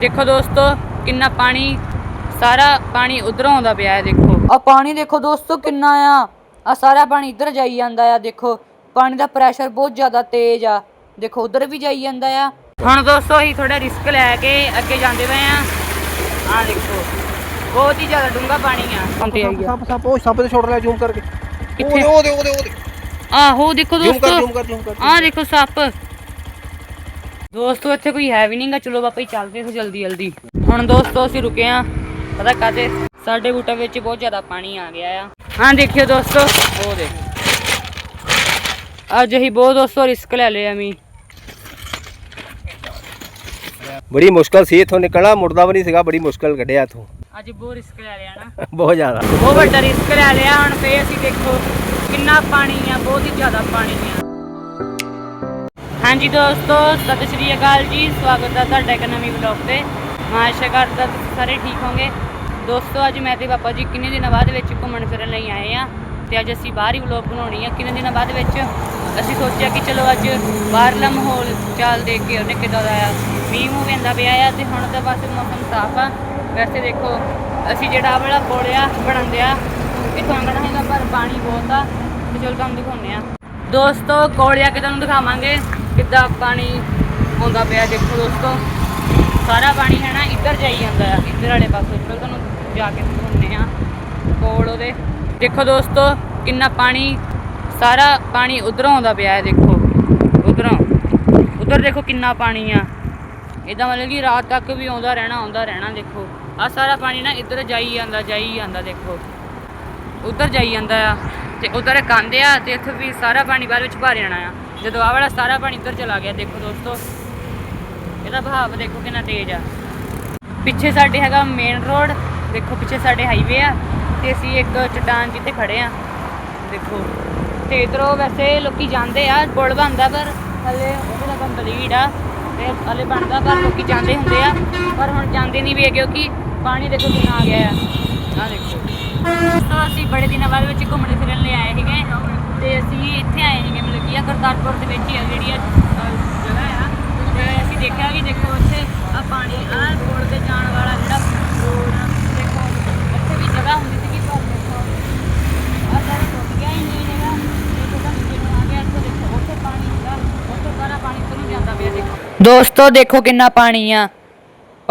ਦੇਖੋ ਦੋਸਤੋ ਕਿੰਨਾ ਪਾਣੀ ਸਾਰਾ ਪਾਣੀ ਉਧਰੋਂ ਆਉਂਦਾ ਪਿਆ ਹੈ ਦੇਖੋ। ਆ ਪਾਣੀ ਦੇਖੋ ਦੋਸਤੋ ਕਿੰਨਾ ਆ। ਆ ਸਾਰਾ ਪਾਣੀ ਇੱਧਰ ਜਾਈ ਜਾਂਦਾ ਆ ਦੇਖੋ। ਪਾਣੀ ਦਾ ਪ੍ਰੈਸ਼ਰ ਬਹੁਤ ਜ਼ਿਆਦਾ ਤੇਜ਼ ਆ। ਦੇਖੋ ਉਧਰ ਵੀ ਜਾਈ ਜਾਂਦਾ ਆ। ਹੁਣ ਦੋਸਤੋ ਅਸੀਂ ਥੋੜਾ ਰਿਸਕ ਲੈ ਕੇ ਅੱਗੇ ਜਾਂਦੇ ਪਏ ਆ ਆ ਦੇਖੋ ਬਹੁਤ ਹੀ ਜ਼ਿਆਦਾ ਡੂੰਘਾ ਪਾਣੀ ਆ। ਤੇ ਆਈ ਆ ਸੱਪ ਸੱਪ ਉਹ ਸੱਪ ਤੇ ਛੋੜ ਲੈ ਜ਼ੂਮ ਕਰਕੇ। ਕਿੱਥੇ? ਉਹਦੇ ਉਹਦੇ ਉਹਦੇ ਉਹਦੇ ਆਹੋ ਦੇਖੋ ਜ਼ੂਮ ਕਰ ਜ਼ੂਮ ਦੋਸਤੋ ਕਰ ਜ਼ੂਮ ਕਰ। ਆ ਦੇਖੋ ਸੱਪ। ਦੋਸਤੋ ਇੱਥੇ ਕੋਈ ਹੈ ਵੀ ਨਹੀਂਗਾ ਚਲੋ ਬਾਪਾ ਜੀ ਚੱਲਦੇ ਹਾਂ ਜਲਦੀ ਜਲਦੀ। ਹੁਣ ਦੋਸਤੋ ਅਸੀਂ ਰੁਕੇ ਆ ਪਤਾ ਕਾਦੇ ਸਾਡੇ ਬੂਟੇ ਵਿੱਚ ਬਹੁਤ ਜ਼ਿਆਦਾ ਪਾਣੀ ਆ ਗਿਆ ਆ। ਹਾਂ ਦੇਖਿਓ ਦੋਸਤੋ। ਉਹ ਦੇ ਅੱਜ ਅਸੀਂ ਬਹੁਤ ਦੋਸਤੋ ਰਿਸਕ ਲੈ ਲਿਆ ਮੀ ਬੜੀ ਮੁਸ਼ਕਲ ਸੀ ਇਥੋਂ ਨਿਕਲਣਾ। ਮੁੜਦਾ ਵੀ ਨਹੀਂ ਸੀਗਾ ਬੜੀ ਮੁਸ਼ਕਲ ਕੱਢਿਆ ਇਥੋਂ। ਅੱਜ ਬਹੁਤ ਰਿਸਕ ਲੈ ਲਿਆ ਨਾ। ਬਹੁਤ ਜ਼ਿਆਦਾ। ਬਹੁਤ ਵੱਡਾ ਰਿਸਕ ਲੈ ਲਿਆ। ਹੁਣ ਫੇਰ ਅਸੀਂ ਦੇਖੋ ਕਿੰਨਾ ਪਾਣੀ ਆ ਬਹੁਤ ਹੀ ਜ਼ਿਆਦਾ ਪਾਣੀ ਆ। ਹਾਂਜੀ ਦੋਸਤੋ, ਸਤਿ ਸ਼੍ਰੀ ਅਕਾਲ ਜੀ। ਸਵਾਗਤ ਹੈ ਤੁਹਾਡਾ ਇੱਕ ਨਵੀਂ ਵਲੌਗ ਤੇ। ਮੈਂ ਆਸ਼ਾ ਕਰਦਾ ਤੁਸੀਂ ਸਾਰੇ ਠੀਕ ਹੋਗੇ ਦੋਸਤੋ, ਅੱਜ ਮੈਂ ਤੇ ਪਾਪਾ ਜੀ ਕਿੰਨੇ ਦਿਨਾਂ ਬਾਅਦ ਵਿੱਚ ਘੁੰਮਣ ਫਿਰਨ ਲਈ ਆਏ ਆ ਤੇ ਅੱਜ ਅਸੀਂ ਬਾਹਰ ਹੀ ਵਲੌਗ ਬਣਾਉਣੀ ਆ। ਕਿੰਨੇ ਦਿਨਾਂ ਬਾਅਦ ਵਿੱਚ? ਅਸੀਂ ਸੋਚਿਆ ਕਿ ਚਲੋ ਅੱਜ ਬਾਹਰਲਾ ਮਾਹੌਲ ਚਾਲ ਦੇਖ ਕੇ ਉਹਨੇ ਕਿਦਾਂ ਦਾ ਆ। ਮੀਂਹ ਮੂੰਹ ਪੈਂਦਾ ਪਿਆ ਆ ਤੇ ਹੁਣ ਤਾਂ ਬਸ ਮੌਸਮ ਸਾਫ਼ ਆ। ਵੈਸੇ ਦੇਖੋ, ਅਸੀਂ ਜਿਹੜਾ ਆਹ ਵਾਲਾ ਪੁਲ ਆ ਬਣਨ ਦਿਆ ਇੱਥੋਂ ਲੰਘਣਾ ਹੈਗਾ, ਪਰ ਪਾਣੀ ਬਹੁਤ ਆ। ਤੇ ਚਲੋ ਤੁਹਾਨੂੰ ਦਿਖਾਉਂਦੇ ਆ। ਦੋਸਤੋ ਕੋਲਿਆ ਆ ਕੇ ਤੁਹਾਨੂੰ ਦਿਖਾਵਾਂਗੇ। ਕਿੱਦਾਂ ਪਾਣੀ ਆਉਂਦਾ ਪਿਆ ਦੇਖੋ ਦੋਸਤੋ। ਸਾਰਾ ਪਾਣੀ ਹੈ ਨਾ ਇੱਧਰ ਜਾਈ ਜਾਂਦਾ ਆ। ਇੱਧਰ ਵਾਲੇ ਪਾਸੇ ਚਲੋ ਤੁਹਾਨੂੰ ਜਾ ਕੇ ਦਿਖਾਉਂਦੇ ਆ ਕੋਲ ਉਹਦੇ। ਦੇਖੋ ਦੋਸਤੋ, ਕਿੰਨਾ ਪਾਣੀ, ਸਾਰਾ ਪਾਣੀ ਉਧਰੋਂ ਆਉਂਦਾ ਪਿਆ ਹੈ ਦੇਖੋ। ਉਧਰੋਂ। ਉਧਰ ਦੇਖੋ ਕਿੰਨਾ ਪਾਣੀ ਆ। ਇਦਾਂ ਮਤਲਬ ਕਿ ਰਾਤ ਤੱਕ ਵੀ ਆਉਂਦਾ ਰਹਿਣਾ ਆਉਂਦਾ ਰਹਿਣਾ ਦੇਖੋ। ਆ ਸਾਰਾ ਪਾਣੀ ਨਾ ਇੱਧਰ ਜਾਈ ਜਾਂਦਾ ਜਾਈ ਜਾਂਦਾ ਦੇਖੋ। ਉਧਰ ਜਾਈ ਜਾਂਦਾ ਆ। ਤੇ ਉਧਰ ਕੰਧ ਆ ਤੇ ਇੱਥੇ ਵੀ ਸਾਰਾ ਪਾਣੀ ਬਾਅਦ ਵਿੱਚ ਭਰ ਜਾਣਾ ਆ। ਜਦੋਂ ਆਹ ਵਾਲਾ ਸਾਰਾ ਪਾਣੀ ਇੱਧਰ ਚਲਾ ਗਿਆ, ਦੇਖੋ ਦੋਸਤੋ। ਇਹਦਾ ਬਹਾਵ ਦੇਖੋ ਕਿੰਨਾ ਤੇਜ਼ ਆ। ਪਿੱਛੇ ਸਾਡੇ ਹੈਗਾ ਮੇਨ ਰੋਡ ਦੇਖੋ ਪਿੱਛੇ ਸਾਡੇ ਹਾਈਵੇ ਆ ਤੇ ਅਸੀਂ ਇੱਕ ਚਟਾਨ ਜਿੱਤੇ ਖੜੇ ਆ। ਦੇਖੋ, ਤੇ ਇਧਰੋਂ ਵੈਸੇ ਲੋਕੀ ਜਾਂਦੇ ਆ, ਪੁਲ ਬਣਦਾ ਪਰ ਹਲੇ ਉਹਦੇ ਦਾ ਕੰਪਲੀਟ ਆ ਤੇ ਹਲੇ ਬਣਦਾ ਪਰ ਲੋਕੀ ਜਾਂਦੇ ਹੁੰਦੇ ਆ। ਪਰ ਹੁਣ ਜਾਂਦੇ ਨਹੀਂ ਵੀ ਕਿਉਂਕਿ ਪਾਣੀ ਦੇਖੋ ਕਿੰਨਾ ਆ ਗਿਆ ਆ। ਆ ਦੇਖੋ। ਤਾਂ ਅਸੀਂ ਬੜੇ ਦਿਨਾਂ ਬਾਅਦ ਵਿੱਚ ਘੁੰਮਣ ਫਿਰਨ ਲਈ ਆਏ ਸੀਗੇ ਤੇ ਅਸੀਂ ਇੱਥੇ ਆਏ ਸੀਗੇ ਮਤਲਬ ਕਿ ਆ ਕਰਤਾਰਪੁਰ ਦੇ ਵਿੱਚ ਹੀ ਆ ਜਿਹੜੀ ਆ ਅਹ, ਜਗ੍ਹਾ ਆ। ਤੇ ਅਸੀਂ ਦੇਖਿਆ ਕਿ ਦੇਖੋ ਇੱਥੇ ਆ ਪਾਣੀ ਆ ਪੁਲ ਤੇ ਜਾਣ ਵਾਲਾ ਜਿਹੜਾ ਰੋਡ ਆ ਦੇਖੋ ਇੱਥੇ ਵੀ ਜਗ੍ਹਾ ਹੁੰਦੀ ਸੀਗੀ ਪਰ ਦੇਖੋ ਆ ਸਾਰੇ ਟੁੱਟ ਗਿਆ ਹੀ ਨਹੀਂ ਹੈਗਾ। ਇਹ ਤਾਂ ਨੀਚੇ ਨੂੰ ਆ ਗਿਆ ਇੱਥੇ ਦੇਖੋ ਉੱਥੇ ਪਾਣੀ ਹੁੰਦਾ ਉੱਥੇ ਸਾਰਾ ਪਾਣੀ ਤੋਂ ਜਾਂਦਾ ਪਿਆ ਦੇਖੋ। ਦੋਸਤੋ ਦੇਖੋ ਕਿੰਨਾ ਪਾਣੀ ਆ।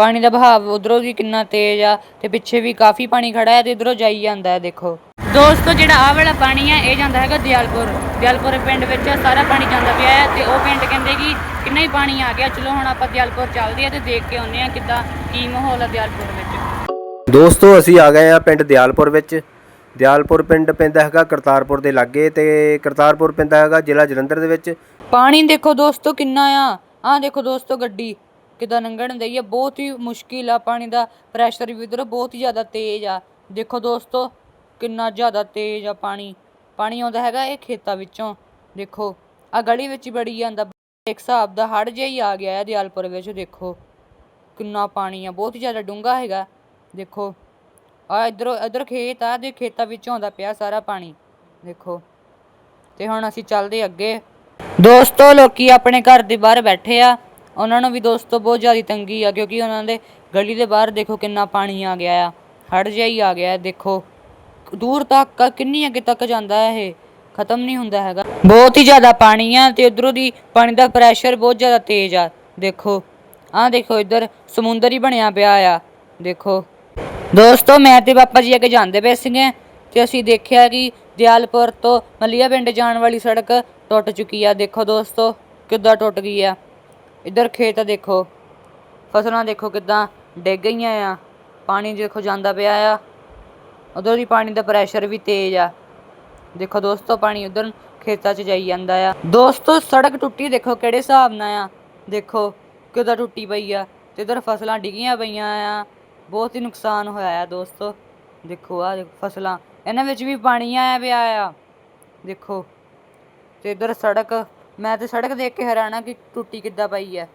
ਪਾਣੀ ਦਾ ਬਹਾਵ ਉਧਰੋਂ ਵੀ ਕਿੰਨਾ ਤੇਜ਼ ਆ ਤੇ ਪਿੱਛੇ ਵੀ ਕਾਫੀ ਪਾਣੀ ਖੜਾ ਹੈ ਤੇ ਇਧਰੋਂ ਜਾਈ ਜਾਂਦਾ ਹੈ ਦੇਖੋ। ਦੋਸਤੋ ਜਿਹੜਾ ਆਹ ਵਾਲਾ ਪਾਣੀ ਆ ਇਹ ਜਾਂਦਾ ਹੈਗਾ ਦਿਆਲਪੁਰ। ਦਿਆਲਪੁਰ ਪਿੰਡ ਵਿੱਚ ਸਾਰਾ ਪਾਣੀ ਜਾਂਦਾ ਪਿਆ ਹੈ ਤੇ ਉਹ ਪਿੰਡ ਕਹਿੰਦੇ ਕਿ ਕਿੰਨਾ ਹੀ ਪਾਣੀ ਆ ਗਿਆ। ਚਲੋ ਹੁਣ ਆਪਾਂ ਦਿਆਲਪੁਰ ਚੱਲਦੇ ਆ ਤੇ ਦੇਖ ਕੇ ਆਉਂਦੇ ਆ ਕਿੱਦਾਂ ਕੀ ਮਾਹੌਲ ਆ ਦਿਆਲਪੁਰ ਵਿੱਚ। ਦੋਸਤੋ ਅਸੀਂ ਆ ਗਏ ਆ ਪਿੰਡ ਦਿਆਲਪੁਰ ਵਿੱਚ। ਦਿਆਲਪੁਰ ਪਿੰਡ ਪੈਂਦਾ ਹੈਗਾ ਕਰਤਾਰਪੁਰ ਦੇ ਲਾਗੇ ਤੇ ਕਰਤਾਰਪੁਰ ਪੈਂਦਾ ਹੈਗਾ ਜ਼ਿਲ੍ਹਾ ਜਲੰਧਰ ਦੇ ਵਿੱਚ। ਪਾਣੀ ਦੇਖੋ ਦੋਸਤੋ ਕਿੰਨਾ ਆ। ਆਹ ਦੇਖੋ ਦੋਸਤੋ ਗੱਡੀ। ਕਿਦਾਂ ਲੰਘਣ ਦਈ ਆ, ਬਹੁਤ ਹੀ ਮੁਸ਼ਕਿਲ ਆ ਪਾਣੀ ਦਾ ਪ੍ਰੈਸ਼ਰ ਵੀ ਉਧਰ ਬਹੁਤ ਹੀ ਜ਼ਿਆਦਾ ਤੇਜ਼ ਆ। ਦੇਖੋ ਦੋਸਤੋ, ਕਿੰਨਾ ਜ਼ਿਆਦਾ ਤੇਜ਼ ਆ ਪਾਣੀ। ਪਾਣੀ ਆਉਂਦਾ ਹੈਗਾ ਇਹ ਖੇਤਾਂ ਵਿੱਚੋਂ। ਦੇਖੋ ਆ ਗਲੀ ਵਿੱਚ ਹੀ ਬੜੀ ਜਾਂਦਾ। ਇੱਕ ਹਿਸਾਬ ਦਾ ਹੜ ਜਿਹਾ ਹੀ ਆ ਗਿਆ ਹੈ ਦਿਆਲਪੁਰ ਵਿੱਚ, ਦੇਖੋ। ਕਿੰਨਾ ਪਾਣੀ ਆ, ਬਹੁਤ ਹੀ ਜ਼ਿਆਦਾ ਡੂੰਘਾ ਹੈਗਾ। ਦੇਖੋ ਆ ਇਧਰੋਂ, ਇਧਰ ਖੇਤ ਆ, ਦੇ ਖੇਤਾਂ ਵਿੱਚੋਂ ਆਉਂਦਾ ਪਿਆ ਸਾਰਾ ਪਾਣੀ। ਦੇਖੋ, ਤੇ ਹੁਣ ਅਸੀਂ ਚੱਲਦੇ ਅੱਗੇ। ਦੋਸਤੋ, ਲੋਕੀ ਆਪਣੇ ਘਰ ਦੇ ਬਾਹਰ ਬੈਠੇ ਆ। ਉਹਨਾਂ ਨੂੰ ਵੀ ਦੋਸਤੋ ਬਹੁਤ ਜ਼ਿਆਦਾ ਤੰਗੀ ਆ, ਕਿਉਂਕਿ ਉਹਨਾਂ ਦੇ ਗਲੀ ਦੇ ਬਾਹਰ ਦੇਖੋ ਕਿੰਨਾ ਪਾਣੀ ਆ ਗਿਆ ਆ ਹੜ ਜਿਹਾ ਹੀ ਆ ਗਿਆ ਦੇਖੋ। ਦੂਰ ਤੱਕ, ਕਿੰਨੀ ਅੱਗੇ ਤੱਕ ਜਾਂਦਾ ਹੈ ਇਹ, ਖਤਮ ਨਹੀਂ ਹੁੰਦਾ ਹੈਗਾ। ਬਹੁਤ ਹੀ ਜ਼ਿਆਦਾ ਪਾਣੀ ਆ ਤੇ ਉਧਰੋਂ ਦੀ ਪਾਣੀ ਦਾ ਪ੍ਰੈਸ਼ਰ ਬਹੁਤ ਜ਼ਿਆਦਾ ਤੇਜ਼ ਆ, ਦੇਖੋ। ਆਹ ਦੇਖੋ ਇੱਧਰ ਸਮੁੰਦਰ ਹੀ ਬਣਿਆ ਪਿਆ ਆ, ਦੇਖੋ। ਦੋਸਤੋ, ਮੈਂ ਤੇ ਪਾਪਾ ਜੀ ਅੱਗੇ ਜਾਂਦੇ ਪਏ ਸੀਗੇ ਤੇ ਅਸੀਂ ਦੇਖਿਆ ਕਿ ਦਿਆਲਪੁਰ ਤੋਂ ਮਲੀਆ ਪਿੰਡ ਜਾਣ ਵਾਲੀ ਸੜਕ ਟੁੱਟ ਚੁੱਕੀ ਆ, ਦੇਖੋ ਦੋਸਤੋ, ਕਿੱਦਾਂ ਟੁੱਟ ਗਈ ਆ। ਇੱਧਰ ਖੇਤ ਦੇਖੋ, ਫਸਲਾਂ ਦੇਖੋ ਕਿੱਦਾਂ ਡਿੱਗ ਗਈਆਂ ਆ, ਪਾਣੀ ਦੇਖੋ ਜਾਂਦਾ ਪਿਆ ਆ, ਉਧਰ ਦੀ ਪਾਣੀ ਦਾ ਪ੍ਰੈਸ਼ਰ ਵੀ ਤੇਜ਼ ਆ। ਦੇਖੋ ਦੋਸਤੋ, ਪਾਣੀ ਉਧਰ ਖੇਤਾਂ 'ਚ ਜਾਈ ਜਾਂਦਾ ਆ। ਦੋਸਤੋ, ਸੜਕ ਟੁੱਟੀ ਦੇਖੋ ਕਿਹੜੇ ਹਿਸਾਬ ਨਾਲ ਆ। ਦੇਖੋ ਕਿੱਦਾਂ ਟੁੱਟੀ ਪਈ ਆ ਤੇ ਇਧਰ ਫਸਲਾਂ ਡਿੱਗੀਆਂ ਪਈਆਂ ਆ। ਬਹੁਤ ਹੀ ਨੁਕਸਾਨ ਹੋਇਆ ਆ ਦੋਸਤੋ। ਦੇਖੋ ਆ ਫਸਲਾਂ, ਇਹਨਾਂ ਵਿੱਚ ਵੀ ਪਾਣੀ ਆਇਆ ਪਿਆ ਆ। ਦੇਖੋ ਤੇ ਇਧਰ ਸੜਕ ਮੈਂ ਤੇ ਸੜਕ ਦੇਖ ਕੇ ਹੈਰਾਨ ਆ ਕਿ ਟੁੱਟੀ ਕਿੱਦਾਂ ਪਈ ਹੈ।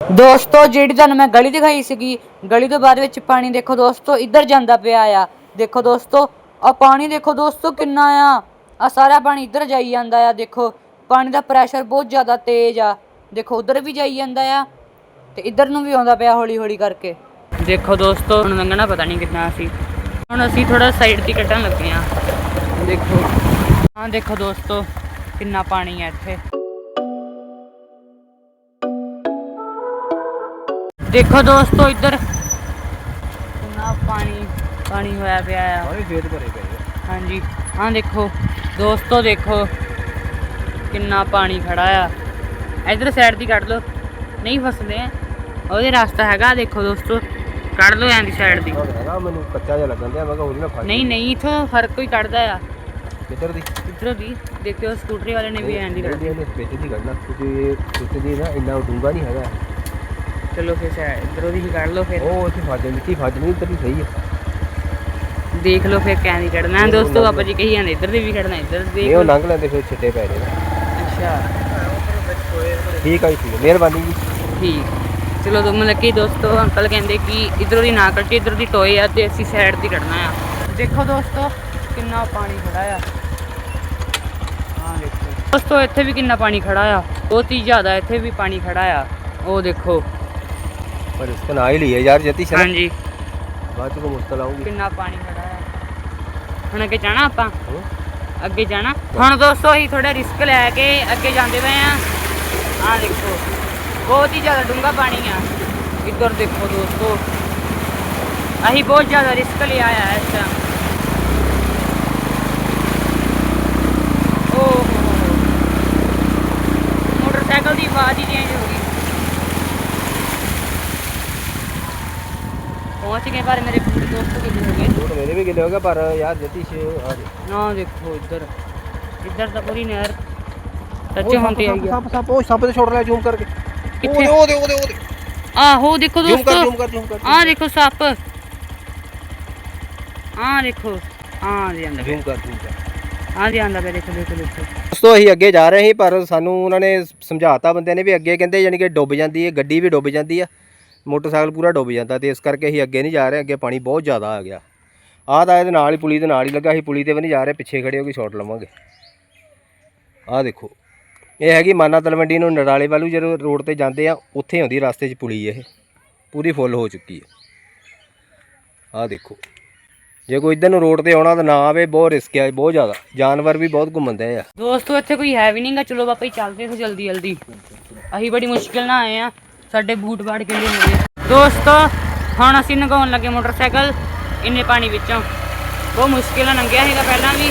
ਦੋਸਤੋ, ਜਿਹੜੀ ਤੁਹਾਨੂੰ ਮੈਂ ਗਲੀ ਦਿਖਾਈ ਸੀਗੀ, ਗਲੀ ਤੋਂ ਬਾਅਦ ਵਿੱਚ ਪਾਣੀ ਦੇਖੋ ਦੋਸਤੋ, ਇੱਧਰ ਜਾਂਦਾ ਪਿਆ ਆ। ਦੇਖੋ ਦੋਸਤੋ ਆ ਪਾਣੀ ਦੇਖੋ ਦੋਸਤੋ, ਕਿੰਨਾ ਆ। ਆ ਸਾਰਾ ਪਾਣੀ ਇੱਧਰ ਜਾਈ ਜਾਂਦਾ ਆ, ਦੇਖੋ। ਪਾਣੀ ਦਾ ਪ੍ਰੈਸ਼ਰ ਬਹੁਤ ਜ਼ਿਆਦਾ ਤੇਜ਼ ਆ। ਦੇਖੋ, ਉਧਰ ਵੀ ਜਾਈ ਜਾਂਦਾ ਆ ਤੇ ਇੱਧਰ ਨੂੰ ਵੀ ਆਉਂਦਾ ਪਿਆ ਹੌਲੀ ਹੌਲੀ ਕਰਕੇ। ਦੇਖੋ ਦੋਸਤੋ, ਹੁਣ ਲੰਘਣਾ ਪਤਾ ਨਹੀਂ ਕਿੰਨਾ ਅਸੀਂ। ਹੁਣ ਅਸੀਂ ਥੋੜਾ ਸਾਈਡ ਦੀ ਕੱਢਣ ਲੱਗੇ ਆ ਦੇਖੋ। ਹਾਂ, ਦੇਖੋ ਦੋਸਤੋ, ਕਿੰਨਾ ਪਾਣੀ ਆ ਇੱਥੇ। ਦੇਖੋ ਦੋਸਤੋ ਇੱਧਰ। ਕਿੰਨਾ ਪਾਣੀ ਪਾਣੀ ਹੋਇਆ ਪਿਆ ਆ। ਸਾਰੇ ਖੇਤ ਭਰੇ ਪਏ ਆ। ਹਾਂਜੀ ਹਾਂ ਦੇਖੋ ਦੋਸਤੋ ਦੇਖੋ ਕਿੰਨਾ ਪਾਣੀ ਖੜਾ ਆ। ਇਧਰ ਸਾਈਡ ਦੀ ਕੱਢ ਲਓ। ਨਹੀਂ ਫਸਦੇ ਆ। ਉਹਦੇ ਰਸਤਾ ਹੈਗਾ ਦੇਖੋ ਦੋਸਤੋ। ਕੱਢ ਲਓ ਐਂ ਦੀ ਸਾਈਡ ਦੀ। ਹੈਗਾ ਮੈਨੂੰ ਕੱਚਾ ਜਿਹਾ ਲੱਗਣ ਦਿਆ ਮੈਂ ਕਿਹਾ ਉਹਦੇ ਨਾਲ ਫਸ ਨਹੀਂ ਨਹੀਂ ਇਥੋਂ ਫ਼ਰਕ ਕੋਈ ਕੱਢਦਾ ਆ। ਕਿੱਧਰ ਦੀ? ਇਧਰੋਂ ਦੀ। ਦੇਖਿਓ ਸਕੂਟਰੀ ਵਾਲੇ ਨੇ ਵੀ ਐਂ ਦੀ ਕੱਢੀ ਇਹਨੇ ਵਿੱਚ ਦੀ ਕੱਢਣਾ ਕਿਉਂਕਿ ਵਿੱਚ ਦੀ ਨਾ ਇੰਨਾ ਡੂੰਗਾ ਨਹੀਂ ਹੈਗਾ। ਚਲੋ ਫਿਰ ਸਾਈਡ ਇਧਰੋਂ ਦੀ ਹੀ ਕੱਢ ਲਓ ਫਿਰ। ਉਹ ਇੱਥੇ ਫਸ ਮਿੱਟੀ ਫਸ ਨਹੀਂ ਇੱਧਰ ਹੀ ਸਹੀ ਹੈ ਦੇਖ ਲਓ ਫਿਰ ਕਿਆਂ ਦੀ ਕੱਢਣਾ। ਦੋਸਤੋ ਬਾਬਾ ਜੀ ਕਹੀ ਜਾਂਦੇ ਇੱਧਰ ਦੀ ਵੀ ਕੱਢਣਾ ਇੱਧਰ ਦੀ ਇਹ ਉਹ ਲੰਘ ਲੈਂਦੇ ਫਿਰ ਛਿੱਟੇ ਪੈ ਜਾਣੇ। ਅੱਛਾ। ਠੀਕ ਆ ਜੀ ਠੀਕ ਆ। ਮਿਹਰਬਾਨੀ ਜੀ। ਠੀਕ। ਚਲੋ ਦੋ ਮਤਲਬ ਕਿ ਦੋਸਤੋ ਅੰਕਲ ਕਹਿੰਦੇ ਕਿ ਇਧਰੋਂ ਦੀ ਨਾ ਕੱਢੀ ਇਧਰੋਂ ਦੀ ਟੋਏ ਆ ਤੇ ਅਸੀਂ ਸਾਈਡ ਦੀ ਕੱਢਣਾ ਆ। ਦੇਖੋ ਦੋਸਤੋ ਕਿੰਨਾ ਪਾਣੀ ਖੜਾ ਆ। ਹਾਂ ਦੇਖੋ। ਦੋਸਤੋ ਇੱਥੇ ਵੀ ਕਿੰਨਾ ਪਾਣੀ ਖੜਾ ਆ। ਬਹੁਤ ਹੀ ਜ਼ਿਆਦਾ ਇੱਥੇ ਵੀ ਪਾਣੀ ਖੜਾ ਆ। ਉਹ ਦੇਖੋ। ਪਰ ਇਸ ਤੋਂ ਨਾ ਹੀ ਲਈਏ ਯਾਰ ਜਤੀ ਸਰ ਹਾਂਜੀ। ਬਾਅਦ ਚ ਕੋ ਮੁਸ਼ਕਲ ਆਊਗੀ। ਕਿੰਨਾ ਪਾਣੀ ਖੜਾ ਆ ਹੁਣ ਅੱਗੇ ਜਾਣਾ ਆਪਾਂ? ਹੂੰ। ਅੱਗੇ ਜਾਣਾ? ਹੁਣ ਦੋਸਤੋ ਅਸੀਂ ਥੋੜਾ ਰਿਸਕ ਲੈ ਕੇ ਅੱਗੇ ਜਾਂਦੇ ਪਏ ਆ ਆਹ ਦੇਖੋ ਬਹੁਤ ਹੀ ਜ਼ਿਆਦਾ ਡੂੰਘਾ ਪਾਣੀ ਆ। ਇੱਧਰ ਦੇਖੋ ਦੋਸਤੋ ਅਸੀਂ ਬਹੁਤ ਜ਼ਿਆਦਾ ਰਿਸਕ ਲਿਆ ਆ ਇਸ ਟਾਈਮ ਓਹ ਹੋ ਹੋ ਹੋ। ਮੋਟਰਸਾਈਕਲ ਦੀ ਆਵਾਜ਼ ਹੀ ਚੇਂਜ ਹੋ ਗਈ ਪਰ ਮੇਰੇ ਪੂਰੇ ਦੋਸਤ ਕਿੱਥੇ ਹੋ ਗਏ? ਬੂਟ ਮੇਰੇ ਵੀ ਗਿੱਲੇ ਹੋ ਗਏ ਪਰ ਯਾਰ ਜਤੀ ਸ਼ ਆ ਦੇ ਨਾ ਦੇਖੋ ਇੱਧਰ। ਇੱਧਰ ਤਾਂ ਪੂਰੀ ਨਹਿਰ ਸੱਚੇ ਹੁੰਦੀ ਆ। ਸੱਪ ਸੱਪ ਉਹ ਸੱਪ ਤੇ ਛੋੜ ਲੈ ਜ਼ੂਮ ਕਰਕੇ। ਕਿੱਥੇ? ਉਹਦੇ ਉਹਦੇ ਉਹਦੇ ਆਹੋ ਦੇਖੋ ਜ਼ੂਮ ਕਰ ਜ਼ੂਮ ਦੋਸਤੋ ਕਰ ਜ਼ੂਮ ਕਰ ਆਹ ਦੇਖੋ ਸੱਪ। ਆਹ ਦੇਖੋ ਆਹ ਦੇ ਆਂਦਾ ਜ਼ੂਮ ਕਰ ਜ਼ੂਮ ਕਰ। ਆਹ ਦੇ ਆਂਦਾ ਪਿਆ ਦੇਖੋ ਦੇਖੋ ਦੇਖੋ। ਦੋਸਤੋ ਅਸੀਂ ਅੱਗੇ ਜਾ ਰਹੇ ਸੀ ਪਰ ਸਾਨੂੰ ਉਹਨਾਂ ਨੇ ਸਮਝਾਤਾ ਬੰਦਿਆਂ ਨੇ ਵੀ ਅੱਗੇ ਕਹਿੰਦੇ ਯਾਨੀ ਕਿ ਡੁੱਬ ਜਾਂਦੀ ਹੈ ਗੱਡੀ ਵੀ ਡੁੱਬ ਜਾਂਦੀ ਆ। ਮੋਟਰਸਾਈਕਲ ਪੂਰਾ ਡੁੱਬ ਜਾਂਦਾ ਤੇ ਇਸ ਕਰਕੇ ਅਸੀਂ ਅੱਗੇ ਨਹੀਂ ਜਾ ਰਹੇ, ਅੱਗੇ ਪਾਣੀ ਬਹੁਤ ਜ਼ਿਆਦਾ ਆ ਗਿਆ। ਆਹ ਤਾਂ ਇਹਦੇ ਨਾਲ ਹੀ ਪੁਲੀ ਦੇ ਨਾਲ ਹੀ ਲੱਗਾ, ਅਸੀਂ ਪੁਲੀ ਤੇ ਵੀ ਨਹੀਂ ਜਾ ਰਹੇ, ਪਿੱਛੇ ਖੜੇ ਹੋ ਕੇ ਸ਼ਾਟ ਲਵਾਂਗੇ। ਆਹ ਦੇਖੋ, ਇਹ ਹੈਗੀ ਮਾਨਾ ਤਲਵੰਡੀ ਨੂੰ ਨਰਾਲੇ ਵੱਲੋਂ ਜਦੋਂ ਰੋਡ ਤੇ ਜਾਂਦੇ ਆ, ਉੱਥੇ ਆਉਂਦੀ ਰਸਤੇ 'ਚ ਪੁਲੀ ਇਹ। ਪੂਰੀ ਫੁੱਲ ਹੋ ਚੁੱਕੀ ਹੈ। ਆਹ ਦੇਖੋ, ਜੇ ਕੋਈ ਇੱਧਰ ਨੂੰ ਰੋਡ ਤੇ ਆਉਣਾ ਤਾਂ ਨਾ ਆਵੇ, ਬਹੁਤ ਰਿਸਕ ਹੈ ਬਹੁਤ ਜ਼ਿਆਦਾ। ਜਾਨਵਰ ਵੀ ਬਹੁਤ ਘੁੰਮਦੇ ਆ। ਦੋਸਤੋ, ਇੱਥੇ ਕੋਈ ਹੈ ਵੀ ਨਹੀਂਗਾ ਚਲੋ ਬਾਪਾ ਜੀ, ਚੱਲਦੇ ਹਾਂ ਜਲਦੀ ਜਲਦੀ ਅਸੀਂ ਬੜੀ ਮੁਸ਼ਕਿਲ ਨਾਲ ਆਏ ਆ ਸਾਡੇ ਬੂਟ ਬਾੜ ਕੇ ਹੋ ਗਏ ਦੋਸਤੋ, ਹੁਣ ਅਸੀਂ ਨਗਾਉਣ ਲੱਗੇ ਮੋਟਰਸਾਈਕਲ, ਇੰਨੇ ਪਾਣੀ ਵਿੱਚੋਂ। ਬਹੁਤ ਮੁਸ਼ਕਿਲ ਨਾਲ ਲੰਘਿਆ ਸੀਗਾ ਪਹਿਲਾਂ ਵੀ।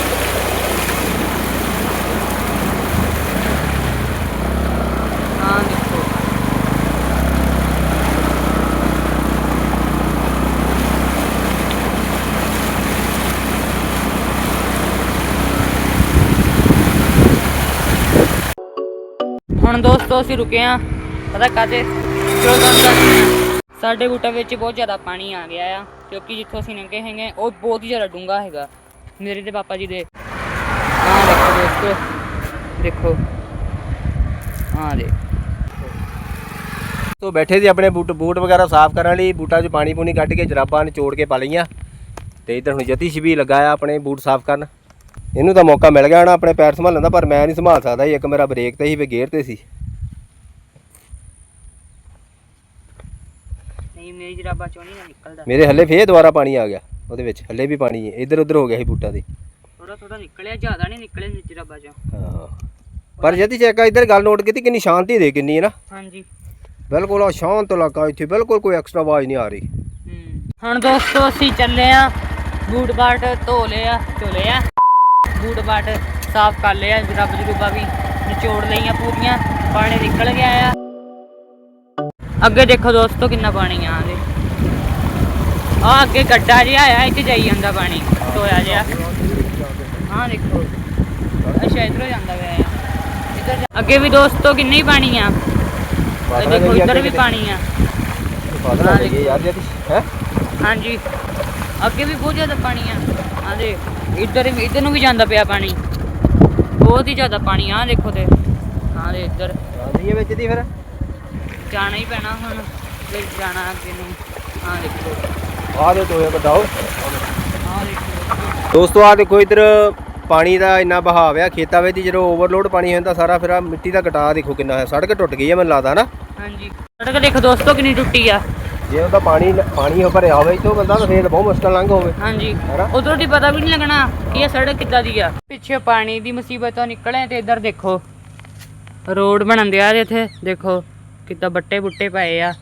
ਹਾਂ, ਦੇਖੋ। ਹੁਣ ਦੋਸਤੋ, ਅਸੀਂ ਰੁਕੇ ਆ ਪਤਾ ਕਾਤੇ ਹਾਂ। ਸਾਡੇ ਬੂਟਾਂ ਵਿੱਚ ਬਹੁਤ ਜ਼ਿਆਦਾ ਪਾਣੀ ਆ ਗਿਆ ਆ ਕਿਉਂਕਿ ਜਿੱਥੋਂ ਅਸੀਂ ਲੰਘੇ ਹੈਗੇ ਉਹ ਬਹੁਤ ਹੀ ਜ਼ਿਆਦਾ ਡੂੰਘਾ ਹੈਗਾ। ਮੇਰੇ ਤੇ ਪਾਪਾ ਜੀ ਦੇ। ਆਹ ਦੇਖੋ ਦੋਸਤੋ ਦੇਖੋ। ਆਹ ਦੇ ਤੋ ਬੈਠੇ ਸੀ ਆਪਣੇ ਬੂਟ ਬੂਟ ਵਗੈਰਾ ਸਾਫ਼ ਕਰਨ ਲਈ ਬੂਟਾਂ 'ਚ ਪਾਣੀ ਪੂਣੀ ਕੱਢ ਕੇ ਜਰਾਬਾਂ ਨਿਚੋੜ ਕੇ ਪਾ ਲਈਆਂ। ਤੇ ਇਧਰ ਹੁਣ ਜਤੀਸ਼ ਵੀ ਲਗਾਇਆ ਆਪਣੇ ਬੂਟ ਸਾਫ਼ ਕਰਨ। ਇਹਨੂੰ ਤਾਂ ਮੌਕਾ ਮਿਲ ਗਿਆ ਹੋਣਾ ਆਪਣੇ ਪੈਰ ਸੰਭਾਲਣ ਦਾ ਪਰ ਮੈਂ ਨਹੀਂ ਸੰਭਾਲ ਸਕਦਾ। ਇੱਕ ਮੇਰਾ ਬ੍ਰੇਕ ਤੇ ਸੀ ਵੀ ਗੇਅਰ ਤੇ ਸੀ। ਨਹੀਂ ਮੇਰੀ ਜਰਾਬਾ ਚੋਂ ਨਹੀਂ ਨਾ ਨਿਕਲਦਾ। ਮੇਰੇ ਹੱਲੇ ਫੇਰ ਦੁਬਾਰਾ ਪਾਣੀ ਆ ਗਿਆ ਉਹਦੇ ਵਿੱਚ। ਹੱਲੇ ਵੀ ਪਾਣੀ ਹੈ। ਇੱਧਰ ਉੱਧਰ ਹੋ ਗਿਆ ਸੀ ਬੂਟਾਂ ਦੇ ਥੋੜਾ ਥੋੜਾ ਨਿਕਲਿਆ ਜ਼ਿਆਦਾ ਨਹੀਂ ਨਿਕਲੇ ਨੀ ਜਰਾਬਾ ਚੋਂ। ਹਾਂ। ਪਰ ਜਤੀਸ਼ ਇੱਕ ਇੱਧਰ ਗੱਲ ਨੋਟ ਕੀਤੀ ਕਿੰਨੀ ਸ਼ਾਂਤੀ ਦੇ ਕਿੰਨੀ ਹੈ ਨਾ? ਹਾਂਜੀ। ਬਿਲਕੁਲ ਆ ਸ਼ਾਂਤ ਇਲਾਕਾ ਇੱਥੇ ਬਿਲਕੁਲ ਕੋਈ ਐਕਸਟਰਾ ਆਵਾਜ਼ ਨਹੀਂ ਆ ਰਹੀ। ਹੂੰ। ਹੁਣ ਦੋਸਤੋ ਅਸੀਂ ਚੱਲੇ ਆ ਬੂਟ ਬਾਟ ਧੋ ਲਏ ਆ ਧੋਲੇ ਆ। ਬੂਟ ਬਾਟ ਸਾਫ਼ ਕਰ ਲਿਆ ਜਰਾਬ ਜਰੂਬਾ ਵੀ ਨਿਚੋੜ ਲਈਆਂ ਪੂਰੀਆਂ। ਪਾਣੀ ਨਿਕਲ ਗਿਆ ਆ। ਅੱਗੇ ਦੇਖੋ ਦੋਸਤੋ ਕਿੰਨਾ ਪਾਣੀ ਆ ਆਦੇ ਆ ਅੱਗੇ ਗੱਡਾ ਜਿਹਾ ਆ ਇੱਥੇ ਜਾਈ ਜਾਂਦਾ ਪਾਣੀ ਟੋਇਆ ਜਿਹਾ। ਹਾਂ ਦੇਖੋ। ਅੱਛਾ ਇਧਰੋਂ ਜਾਂਦਾ ਪਿਆ ਆ ਇੱਧਰ ਅੱਗੇ ਵੀ ਦੋਸਤੋ ਕਿੰਨਾ ਹੀ ਪਾਣੀ ਆ। ਦੇਖੋ ਇੱਧਰ ਵੀ ਪਾਣੀ ਆ। ਯਾਰ ਹੈ? ਹਾਂਜੀ। ਅੱਗੇ ਵੀ ਬਹੁਤ ਜ਼ਿਆਦਾ ਪਾਣੀ ਆ। ਆ ਦੇ ਇੱਧਰ ਵੀ ਇੱਧਰ ਨੂੰ ਵੀ ਜਾਂਦਾ ਪਿਆ ਪਾਣੀ। ਬਹੁਤ ਹੀ ਜ਼ਿਆਦਾ ਪਾਣੀ ਆ ਦੇਖੋ ਤੇ। ਹਾਂ ਦੇ ਇੱਧਰ। ਹੈ ਵਿੱਚ ਦੀ ਫਿਰ। ਜਾਣਾ ਹੀ ਪੈਣਾ ਹੁਣ ਫਿਰ ਜਾਣਾ ਅੱਗੇ ਨੂੰ। ਹਾਂ ਦੇਖੋ। ਆਹ ਦੇ ਟੋਏ ਕਢਾਓ ਹਾਂ ਦੇਖੋ। ਦੋਸਤੋ ਆ ਦੇਖੋ ਇਧਰ ਪਾਣੀ ਦਾ ਇੰਨਾ ਬਹਾਵ ਆ ਖੇਤਾਂ ਵਿੱਚ ਜਦੋਂ ਓਵਰਲੋਡ ਪਾਣੀ ਹੁੰਦਾ ਸਾਰਾ ਫਿਰ ਆ ਮਿੱਟੀ ਦਾ ਕਟਾ ਦੇਖੋ ਕਿੰਨਾ ਹੈ। ਸੜਕ ਟੁੱਟ ਗਈ ਹੈ ਮੈਨੂੰ ਲੱਗਦਾ ਨਾ। ਹਾਂਜੀ। ਸੜਕ ਦੇਖੋ ਦੋਸਤੋ ਕਿੰਨੀ ਟੁੱਟੀ ਆ। ਜੇ ਉਹਦਾ ਪਾਣੀ ਪਾਣੀ ਹੋ ਭਰਿਆ ਹੋਵੇ ਇੱਥੋਂ ਬੰਦਾ ਤਾਂ ਫੇਰ ਬਹੁਤ ਮੁਸ਼ਕਲ ਲੰਘ ਹੋਵੇ। ਹਾਂਜੀ? ਉਧਰੋਂ ਦੀ ਪਤਾ ਵੀ ਨਹੀਂ ਲੱਗਣਾ ਕਿ ਇਹ ਸੜਕ ਕਿੱਦਾਂ ਦੀ ਆ। ਪਿੱਛੇ ਪਾਣੀ ਦੀ ਮੁਸੀਬਤ ਤੋਂ ਨਿਕਲੇ ਤੇ ਇੱਧਰ ਦੇਖੋ। ਰੋਡ ਬਣਨ ਦਿਆ ਇੱਥੇ ਦੇਖੋ। ਕਿੱਦਾਂ ਬੱਟੇ ਬੁੱਟੇ ਪਏ ਆ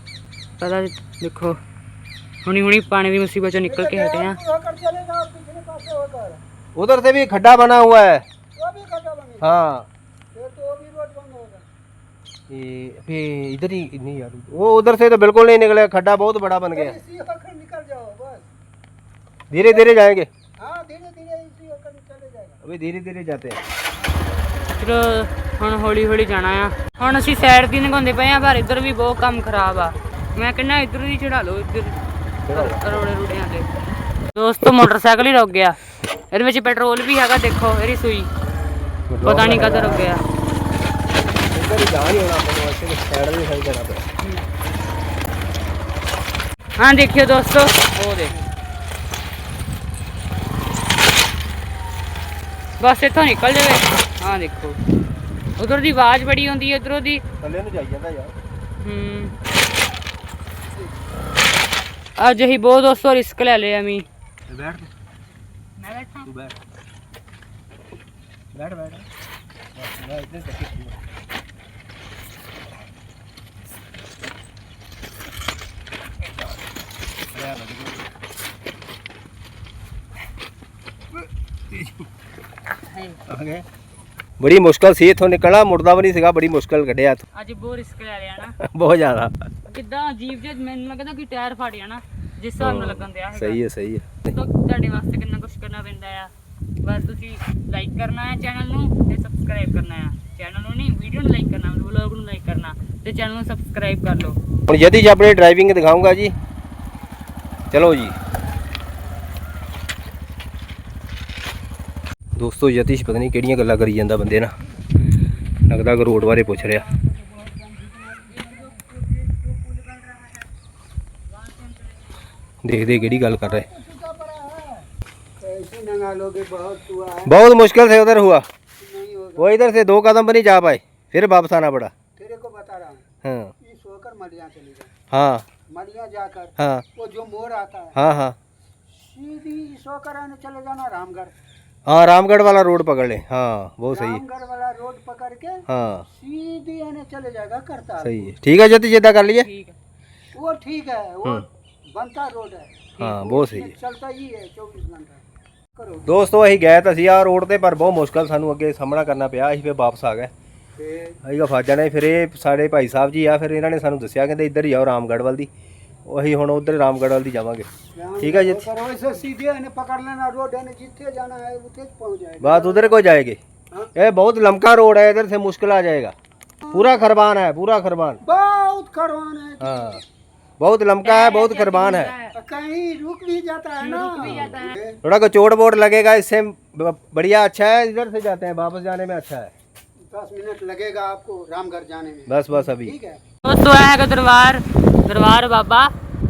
ਪਤਾ ਦੇਖੋ ਹੁਣੀ ਹੁਣੀ ਪਾਣੀ ਦੀ ਮੁਸੀਬਤ ਚੋਂ ਨਿਕਲ ਕੇ ਹਟੇ ਆ उधर से भी खड्डा बना हुआ है हाँ ये अभी इधर ही नहीं यार वो उधर से तो बिल्कुल नहीं निकले खड्डा बहुत बड़ा बन गया धीरे धीरे जाएंगे अभी धीरे धीरे जाते हैं ਇਧਰੋਂ ਹੁਣ ਹੌਲੀ ਹੌਲੀ ਜਾਣਾ ਆ। ਹੁਣ ਅਸੀਂ ਸਾਈਡ ਦੀ ਲੰਘਾਉਂਦੇ ਪਏ ਆ ਪਰ ਇਧਰ ਵੀ ਬਹੁਤ ਕੰਮ ਖਰਾਬ ਆ। ਮੈਂ ਕਹਿੰਦਾ ਇਧਰ ਦੀ ਚੜਾ ਲਓ ਇਧਰ ਰੋੜੇ ਰੁੜਿਆਂ ਦੇ ਦੋਸਤੋ ਮੋਟਰਸਾਈਕਲ ਹੀ ਰੁਕ ਗਿਆ। ਇਹਦੇ ਵਿੱਚ ਪੈਟਰੋਲ ਵੀ ਹੈਗਾ ਦੇਖੋ ਇਹਦੀ ਸੂਈ। ਪਤਾ ਨਹੀਂ ਕਦੋਂ ਰੁਕ ਗਿਆ। ਇਧਰ ਹੀ ਜਾਣ ਹੋਣਾ ਆਪਾਂ ਨੂੰ ਅਸੀਂ ਸਾਈਡ ਦੇ ਸਹੀ ਜਾਣਾ ਪਿਆ। ਹਾਂ ਦੇਖਿਓ ਦੋਸਤੋ ਉਹ ਦੇ ਬਸ ਇਥੋਂ ਨਿਕਲ ਜਾਵੇ। ਆ ਦੇਖੋ। ਉਧਰ ਦੀ ਆਵਾਜ਼ ਬੜੀ ਆਉਂਦੀ ਹੈ ਇਧਰੋਂ ਦੀ। ਥੱਲੇ ਨੂੰ ਜਾਈ ਜਾਂਦਾ ਯਾਰ। ਹੂੰ। ਅੱਜ ਹੀ ਬਹੁਤ ਦੋਸਤੋ ਰਿਸਕ ਲੈ ਲਿਆ ਮੈਂ ਬੈਠ ਮੈਂ ਬੈਠਾ। ਤੂੰ ਬੈਠ। ਬੈਠ ਬੈਠ। ਮੈਂ ਇੱਧਰ ਤੱਕ Okay. ਬੜੀ ਮੁਸ਼ਕਲ ਸੀ ਇਥੋਂ ਨਿਕਲਣਾ ਮੁੜਦਾ ਵੀ ਨਹੀਂ ਸੀਗਾ ਬੜੀ ਮੁਸ਼ਕਲ ਕੱਢਿਆ। ਅੱਜ ਬਹੁਤ ਰਿਸਕ ਲੈ ਲਿਆ ਨਾ। ਬਹੁਤ ਜ਼ਿਆਦਾ। ਕਿੱਦਾਂ ਅਜੀਬ ਜਿਹਾ ਮੈਨੂੰ ਲੱਗਦਾ ਕਿ ਟਾਇਰ ਫਟ ਜਾਣਾ ਜਿਸ ਹਿਸਾਬ ਨਾਲ ਲੱਗਣ ਦਿਆ ਹੈਗਾ। ਸਹੀ ਹੈ ਸਹੀ ਹੈ। ਤਾਂ ਤੁਹਾਡੇ ਵਾਸਤੇ ਕਿੰਨਾ ਕੁਝ ਕਰਨਾ ਪੈਂਦਾ ਆ। ਬਸ ਤੁਸੀਂ ਲਾਈਕ ਕਰਨਾ ਹੈ ਚੈਨਲ ਨੂੰ ਤੇ ਸਬਸਕ੍ਰਾਈਬ ਕਰਨਾ ਹੈ ਚੈਨਲ ਨੂੰ ਨਹੀਂ ਵੀਡੀਓ ਨੂੰ ਲਾਈਕ ਕਰਨਾ ਵਲੌਗ ਨੂੰ ਲਾਈਕ ਕਰਨਾ ਤੇ ਚੈਨਲ ਨੂੰ ਸਬਸਕ੍ਰਾਈਬ ਕਰ ਲਓ। ਹੁਣ ਯਦੀ ਜੀ ਆਪਣੀ ਡਰਾਈਵਿੰਗ ਦਿਖਾਊਂਗਾ ਜੀ। ਚਲੋ ਜੀ। ਦੋਸਤੋ ਯਤੀਸ਼ ਪਤਾ ਨਹੀਂ ਕਿਹੜੀਆਂ ਗੱਲਾਂ ਕਰੀ ਜਾਂਦਾ ਬੰਦੇ ਨਾਲ ਲੱਗਦਾ ਕਿ ਰੋਡ ਬਾਰੇ ਪੁੱਛ ਰਿਹਾ ਦੇਖਦੇ ਕਿਹੜੀ ਗੱਲ ਕਰ ਰਹੇ बहुत मुश्किल से उधर हुआ वो इधर से दो कदम भी नहीं जा पाए फिर वापस आना पड़ा तेरे को बता रहा हूँ हाँ इस होकर मलिया चली जाए हाँ मलिया जाकर हाँ वो जो मोड़ आता है हाँ हाँ सीधी इस होकर आने चले जाना रामगढ़ हाँ रामगढ़ वाला रोड पकड़ ले हाँ बहुत सही है रामगढ़ वाला रोड पकड़ के हाँ सीधी आने चले जाएगा करता सही है ठीक है जति जिद्दा कर लिए ਠੀਕ ਹੈ वो ठीक है वो हम्म। बनता रोड है हाँ बहुत सही है चलता ही है चौबीस घंटा करो ਦੋਸਤੋ ਅਸੀਂ ਗਏ ਤਾਂ ਸੀ ਆ ਰੋਡ ਤੇ ਪਰ ਬਹੁਤ ਮੁਸ਼ਕਲ ਸਾਨੂੰ ਅੱਗੇ ਸਾਹਮਣਾ ਕਰਨਾ ਪਿਆ ਅਸੀਂ ਫਿਰ ਵਾਪਸ ਆ ਗਏ फिर ਅਸੀਂ ਫਸ ਜਾਣਾ ਫਿਰ ਇਹ ਸਾਡੇ ਭਾਈ ਸਾਹਿਬ ਜੀ ਆ ਫਿਰ ਇਹਨਾਂ ਨੇ ਸਾਨੂੰ ਦੱਸਿਆ ਕਹਿੰਦੇ ਇੱਧਰ ਹੀ ਆਓ ਰਾਮਗੜ੍ਹ ਵੱਲ ਦੀ ਉਹ ਅਸੀਂ ਹੁਣ ਉਧਰ ਰਾਮਗੜ੍ਹ ਵੱਲ ਦੀ ਜਾਵਾਂਗੇ ठीक है जी। होकर वैसे सीधे आने पकड़ लेना रोड है जितने जाना है उतने पहुंच जाएगा बात उधर को जाएगी हाँ। ये बहुत लमका रोड है इधर से मुश्किल आ जाएगा पूरा खरबान है पूरा खरबान बहुत करवान है हाँ बहुत लमका है बहुत खरबान है कहीं रुक भी जाता है ना थोड़ा को चोट बोट लगेगा इससे ब- बढ़िया अच्छा है इधर से जाते हैं वापस जाने में अच्छा है दस मिनट लगेगा आपको रामगढ़ जाने में बस बस अभी ठीक है ਦੋਸਤੋ ਇਹ ਹੈਗਾ ਦਰਬਾਰ ਦਰਬਾਰ ਬਾਬਾ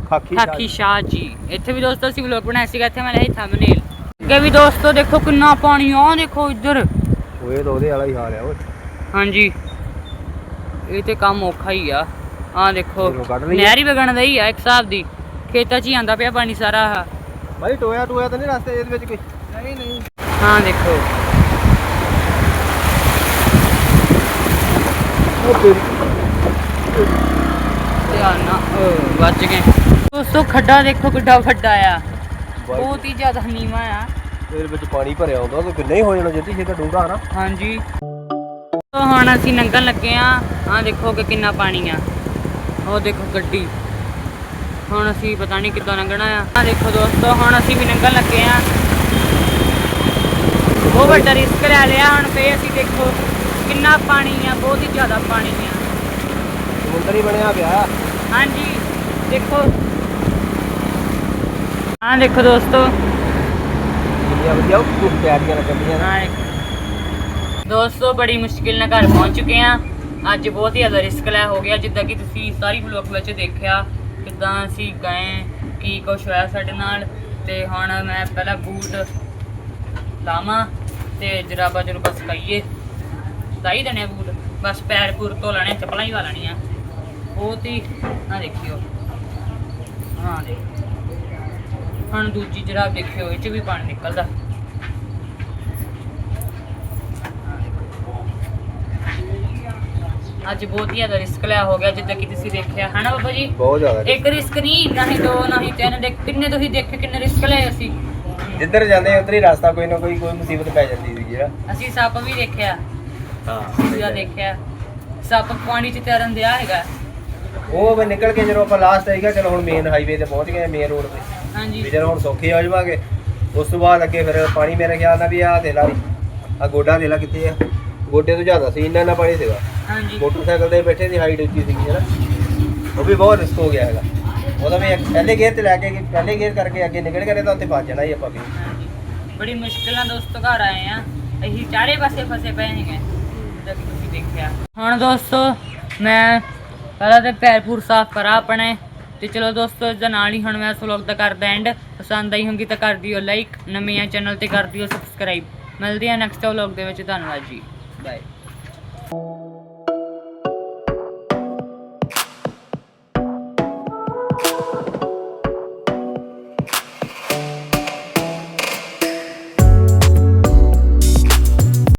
ਖਾਕੀ ਸ਼ਾਹ ਜੀ। ਇੱਥੇ ਵੀ ਦੋਸਤੋ ਅਸੀਂ ਵਲੌਗ ਬਣਾਇਆ ਸੀਗਾ ਇੱਥੇ ਮੈਂ ਲਈ ਥੰਬਨੇਲ ਅੱਗੇ ਵੀ ਦੋਸਤੋ ਦੇਖੋ ਕਿੰਨਾ ਪਾਣੀ ਆ ਦੇਖੋ ਇੱਧਰ। ਉਹ ਤਾਂ ਉਹਦੇ ਵਾਲਾ ਹੀ ਹਾਲ ਆ ਹਾਂਜੀ। ਇਹ ਤੇ ਕੰਮ ਔਖਾ ਹੀ ਆ। ਆ ਦੇਖੋ ਨਹਿਰੀ ਵਗਣ ਦਾ ਆ ਇੱਕ ਹਿਸਾਬ ਦੀ। ਖੇਤਾਂ 'ਚ ਹੀ ਆਂਦਾ ਪਿਆ ਪਾਣੀ ਸਾਰਾ ਆ ਭਾਈ ਟੋਇਆ ਟੋਇਆ ਤਾਂ ਨਹੀਂ ਰਸਤੇ ਇਹਦੇ ਵਿੱਚ ਕੋਈ? ਨਹੀਂ ਨਹੀਂ। ਹਾਂ ਦੇਖੋ। ਉਹ ਧਿਆਨ ਨਾਲ। ਓ, ਬਚ ਗਏ। ਦੋਸਤੋ ਖੱਡਾ ਦੇਖੋ ਕਿੱਡਾ ਵੱਡਾ ਆ। ਬਹੁਤ ਹੀ ਜ਼ਿਆਦਾ ਨੀਵਾ ਆ। ਇਹਦੇ ਵਿੱਚ ਪਾਣੀ ਭਰਿਆ ਹੁੰਦਾ ਤਾਂ ਕਿੰਨਾ ਹੀ ਹੋ ਜਾਣਾ ਜੱਦੀ ਛੇ ਤਾਂ ਡੂੰਘਾ ਨਾ ਹਾਂਜੀ। ਤੋ ਹੁਣ ਅਸੀਂ ਲੰਘਣ ਲੱਗੇ ਆ। ਆ ਦੇਖੋ ਕਿ ਕਿੰਨਾ ਪਾਣੀ ਆ। ਉਹ ਦੇਖੋ ਗੱਡੀ। ਹੁਣ ਅਸੀਂ ਪਤਾ ਨਹੀਂ ਕਿੱਦਾਂ ਲੰਘਣਾ ਆ। ਆ ਦੇਖੋ ਦੋਸਤੋ ਹੁਣ ਅਸੀਂ ਵੀ ਲੰਘਣ ਲੱਗੇ ਆ। ਬਹੁਤ ਵੱਡਾ ਰਿਸਕ ਲੈ ਲਿਆ ਹੁਣ ਫੇਰ ਅਸੀਂ ਦੇਖੋ ਕਿੰਨਾ ਪਾਣੀ ਆ ਬਹੁਤ ਹੀ ਜ਼ਿਆਦਾ ਪਾਣੀ ਆ। ਸਮੁੰਦਰ ਹੀ ਬਣਿਆ ਪਿਆ। ਹਾਂਜੀ ਦੇਖੋ। ਹਾਂ ਦੇਖੋ ਦੋਸਤੋ। ਵਧੀਆ ਵਧੀਆ ਉਹ ਤਿਆਰੀਆਂ ਲੱਗੀਆਂ ਹਾਂ। ਦੋਸਤੋ ਬੜੀ ਮੁਸ਼ਕਿਲ ਨਾਲ ਘਰ ਪਹੁੰਚ ਚੁੱਕੇ ਆ ਅੱਜ ਬਹੁਤ ਹੀ ਜ਼ਿਆਦਾ ਰਿਸਕ ਲੈ ਹੋ ਗਿਆ ਜਿੱਦਾਂ ਕਿ ਤੁਸੀਂ ਸਾਰੀ ਵਲੌਗ ਵਿੱਚ ਦੇਖਿਆ ਕਿਦਾਂ ਅਸੀਂ ਗਏ ਕੀ ਕੁਛ ਹੋਇਆ ਸਾਡੇ ਨਾਲ। ਤੇ ਹੁਣ ਮੈਂ ਪਹਿਲਾਂ ਬੂਟ ਲਾਵਾਂ ਤੇ ਜਰਾਬਾ ਜਰੂਬਾ ਸਕਾਈਏ ਸਕਾਈ ਦੇਣੇ ਬੂਟ। ਬਸ ਪੈਰ ਪੂਰ ਧੋ ਲੈਣੇ ਚੱਪਲਾਂ ਹੀ ਪਾ ਲੈਣੀਆਂ। ਬਹੁਤ ਹੀ ਆ ਦੇਖਿਓ। ਹਾਂ ਦੇ ਹੁਣ ਦੂਜੀ ਜਰਾਬ ਦੇਖਿਓ ਇਹ ਚ ਵੀ ਪਾਣੀ ਨਿਕਲਦਾ। ਅੱਜ ਬਹੁਤ ਹੀ ਜ਼ਿਆਦਾ ਰਿਸਕ ਲਿਆ ਹੋ ਗਿਆ ਜਿੱਦਾਂ ਕਿ ਤੁਸੀਂ ਦੇਖਿਆ ਹਨਾ ਬਾਬਾ ਜੀ? ਬਹੁਤ ਜ਼ਿਆਦਾ ਇੱਕ ਰਿਸਕ ਨਹੀਂ ਨਾ ਹੀ ਦੋ ਨਾ ਹੀ ਤਿੰਨ। ਦੇ ਕਿੰਨੇ ਤੁਸੀਂ ਦੇਖੇ ਕਿੰਨੇ ਰਿਸਕ ਲਏ ਅਸੀਂ? ਜਿੱਧਰ ਜਾਂਦੇ ਉਧਰ ਹੀ ਰਸਤਾ ਕੋਈ ਨਾ ਕੋਈ ਕੋਈ ਮੁਸੀਬਤ ਪੈ ਜਾਂਦੀ ਸੀ ਜਿਹੜਾ ਅਸੀਂ ਸੱਪ ਵੀ ਦੇਖਿਆ। ਹਾਂ ਦੇਖਿਆ। ਸੱਪ ਪਾਣੀ 'ਚ ਤੈਰਨ ਦਿਆ ਹੈਗਾ। ਉਹ ਵੀ ਨਿਕਲ ਕੇ ਜਦੋਂ ਆਪਾਂ ਲਾਸਟ ਆਈਗਾ ਚਲੋ ਹੁਣ ਮੇਨ ਹਾਈਵੇ ਤੇ ਪਹੁੰਚ ਗਏ ਮੇਨ ਰੋਡ ਤੇ। ਹਾਂਜੀ। ਵੀ ਜਦੋਂ ਹੁਣ ਸੌਖੇ ਹੋ ਜਾਵਾਂਗੇ ਉਸ ਤੋਂ ਬਾਅਦ ਅੱਗੇ ਫਿਰ ਪਾਣੀ ਮੇਰੇ ਖਿਆਲ ਨਾਲ ਵੀ ਆ ਦੇ ਲਾ ਆ ਗੋਡਾ ਦੇ ਲਾ ਕਿੱਥੇ ਆ? ਗੋਡੇ ਤੋਂ ਜ਼ਿਆਦਾ ਸੀ ਇੰਨਾ ਨਾ ਪਾਣੀ ਸੀਗਾ। ਹਾਂਜੀ। ਮੋਟਰਸਾਈਕਲ ਤੇ ਬੈਠੇ ਦੀ ਹਾਈਟ ਉੱਚੀ ਸੀਗੀ ਹੈ ਉਹ ਵੀ ਬਹੁਤ ਰਿਸਕ ਹੋ ਗਿਆ ਹੈਗਾ। ਉਹਦਾ ਵੀ ਪਹਿਲੇ ਗੇਅਰ ਤੇ ਲੈ ਕੇ ਪਹਿਲੇ ਗੇਅਰ ਕਰਕੇ ਅੱਗੇ ਨਿਕਲ ਗਏ ਤਾਂ ਉੱਥੇ ਫਸ ਜਾਣਾ ਹੀ ਆਪਾਂ ਵੀ। ਬੜੀ ਮੁਸ਼ਕਿਲ ਨਾਲ ਦੋਸਤੋ ਘਰ ਆਏ ਆ। ਅਸੀਂ ਚਾਰੇ ਪਾਸੇ ਫਸੇ ਪਏ ਹੈਗੇ। ਜਿੱਦਾਂ ਤੁਸੀਂ ਦੇਖਿਆ। ਹੁਣ ਦੋਸਤੋ ਮੈਂ ਪਹਿਲਾਂ ਤੇ ਪੈਰ ਪੂਰ ਸਾਫ਼ ਕਰਾਂ ਆਪਣੇ ਤੇ ਚਲੋ ਦੋਸਤੋ, ਇਸ ਦੇ ਨਾਲ ਹੀ ਹੁਣ ਮੈਂ ਇਸ ਵਲੌਗ ਦਾ ਕਰਦਾ ਐਂਡ ਪਸੰਦ ਆਈ ਹੋਗੀ ਤਾਂ ਕਰ ਦਿਓ ਲਾਈਕ ਨਵੇਂ ਆ ਚੈਨਲ ਤੇ ਕਰ ਦਿਓ ਸਬਸਕ੍ਰਾਈਬ ਮਿਲਦੇ ਆ ਨੈਕਸਟ ਵਲੌਗ ਦੇ ਵਿੱਚ। ਧੰਨਵਾਦ ਜੀ। ਬਾਏ